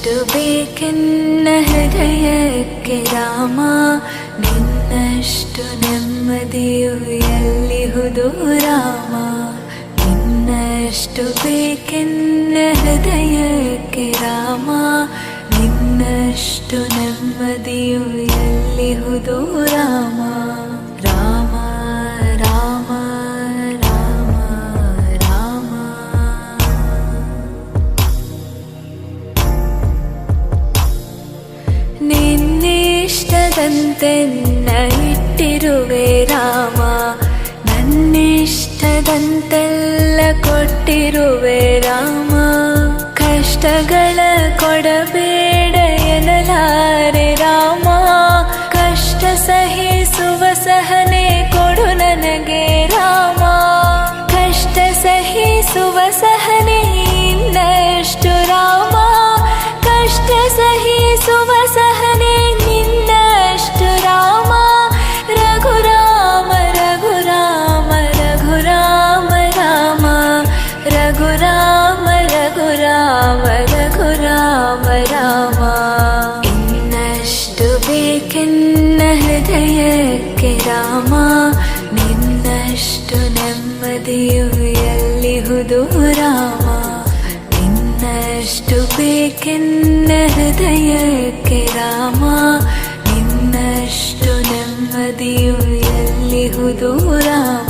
ಬೇಕೆನ್ನ ಹೃದಯಕ್ಕೆ ರಾಮ ನಿನ್ನಷ್ಟು ನೆಮ್ಮದಿಯು ಎಲ್ಲಿಹುದು ರಾಮ ನಿನ್ನಷ್ಟು ಬೇಕೆನ್ನ ಹೃದಯಕ್ಕೆ ರಾಮ ನಿನ್ನಷ್ಟು ನೆಮ್ಮದಿಯು ಎಲ್ಲಿಹುದು ರಾಮ ನಿನ್ನಿಷ್ಟದಂತೆನ್ನ ಇಟ್ಟಿರುವೆ ರಾಮ. ನನ್ನಿಷ್ಟದಂತೆಲ್ಲ ಕೊಟ್ಟಿರುವೆ ರಾಮ. ಕಷ್ಟಗಳ ಕೊಡಬೇಡ ಎನ್ನಲಾರೆ ರಾಮ. ಕಷ್ಟ ಸಹಿಸುವ ಸಹನೆ ಕೊಡು ನನಗೆ ರಾಮ. ಕಷ್ಟ ಸಹಿಸುವ ಸಹನೆ ಇನ್ನಷ್ಟು ರಾಮ. ಕಷ್ಟ ಸಹಿಸುವ ರಘುರಾಮ ರಘುರಾಮ ರಘುರಾಮ ರಾಮ ಇನ್ನಷ್ಟು ಬೇಕೆನ್ನ ಹೃದಯಕ್ಕೆ ರಾಮ ನಿನ್ನಷ್ಟು ನೆಮ್ಮದಿಯು ಎಲ್ಲಿಹುದು ರಾಮ ನಿನ್ನಷ್ಟು ಬೇಕೆನ್ನ ಹೃದಯಕ್ಕೆ ರಾಮ ನಿನ್ನಷ್ಟು ನೆಮ್ಮದಿಯು ಎಲ್ಲಿಹುದು ರಾಮ ರಾಮ